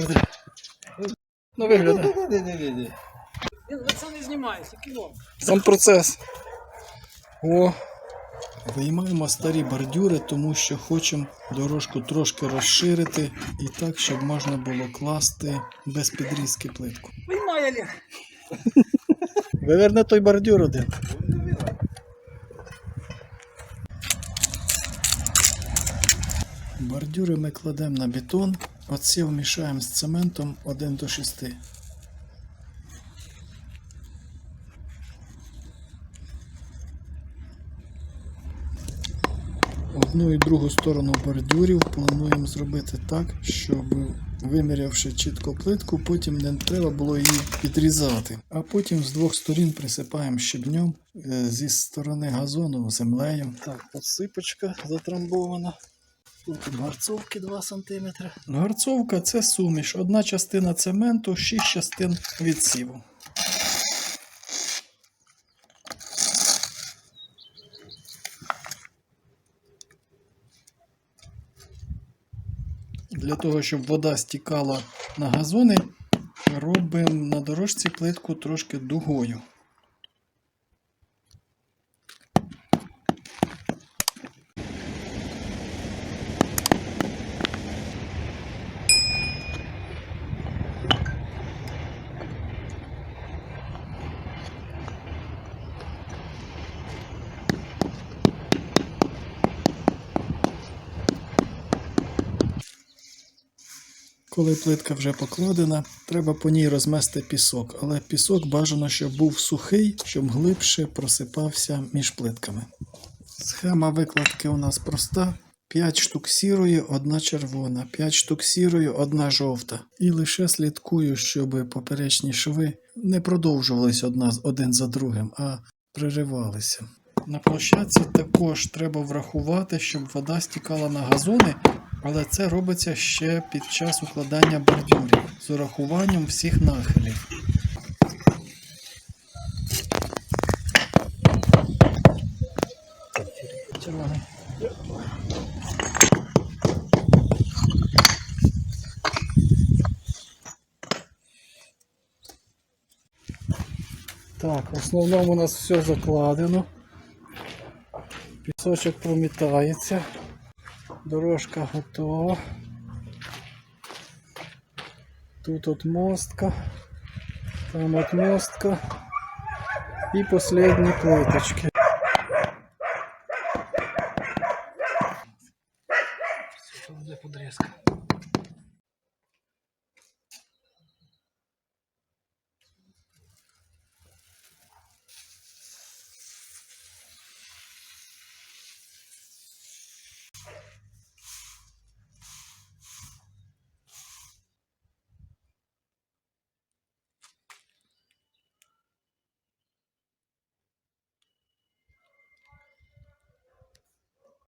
завжди. Ну виглядає. Це не знімається, кіно. Сам процес. О. Виймаємо старі бордюри, тому що хочемо дорожку трошки розширити і так, щоб можна було класти без підрізки плитку. Виймає Олег. Виверне той бордюр один. Бордюри ми кладемо на бетон, оці вмішаємо з цементом 1 до 6. Одну і другу сторону бордюрів плануємо зробити так, щоб вимірявши чітко плитку, потім не треба було її підрізати. А потім з двох сторін присипаємо щебнем е, зі сторони газону землею. Так, посипочка затрамбована. Тут гарцовки 2 см. Гарцовка це суміш. Одна частина цементу, 6 частин відсіву. Для того, щоб вода стікала на газони, робимо на дорожці плитку трошки дугою. Коли плитка вже покладена, треба по ній розмести пісок, але пісок бажано, щоб був сухий, щоб глибше просипався між плитками. Схема викладки у нас проста: 5 штук сірої, одна червона, 5 штук сірої, одна жовта. І лише слідкую, щоб поперечні шви не продовжувались одна один за другим, а приривалися. На площадці також треба врахувати, щоб вода стікала на газони, але це робиться ще під час укладання бордюрів з урахуванням всіх нахилів. Так, в основному у нас все закладено. Пісочок промітається, дорожка готова. Тут от мостка, там от мостка і последні плиточки. Все, там буде подрізка.